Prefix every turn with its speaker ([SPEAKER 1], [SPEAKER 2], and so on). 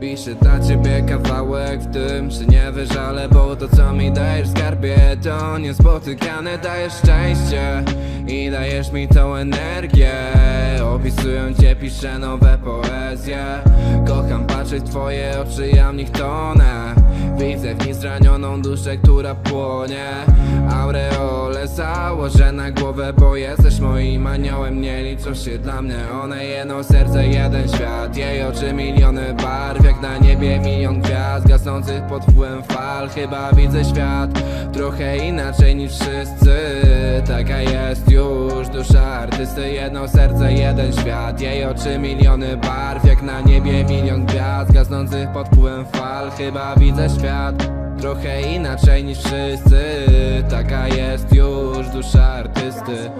[SPEAKER 1] Piszę dla ciebie kawałek w tym, że nie wyżalę Bo to co mi dajesz w skarbie to niespotykane Dajesz szczęście i dajesz mi tą energię. Opisuję cię, piszę nowe poezje. Kocham patrzeć w twoje oczy, ja w nich tonę. Widzę w nich zranioną duszę, która płonie założę na głowę, bo jesteś moim aniołem. Nie liczą się dla mnie one, jedno serce, jeden świat. Jej oczy miliony barw, jak na niebie milion gwiazd. Gasnących pod wpływem fal, chyba widzę świat Trochę inaczej niż wszyscy. Taka jest już dusza artysty Jedno serce, jeden świat. Jej oczy miliony barw, jak na niebie milion gwiazd. Gasnących pod wpływem fal, chyba widzę świat Trochę inaczej niż wszyscy. Taka jest już dusza artysty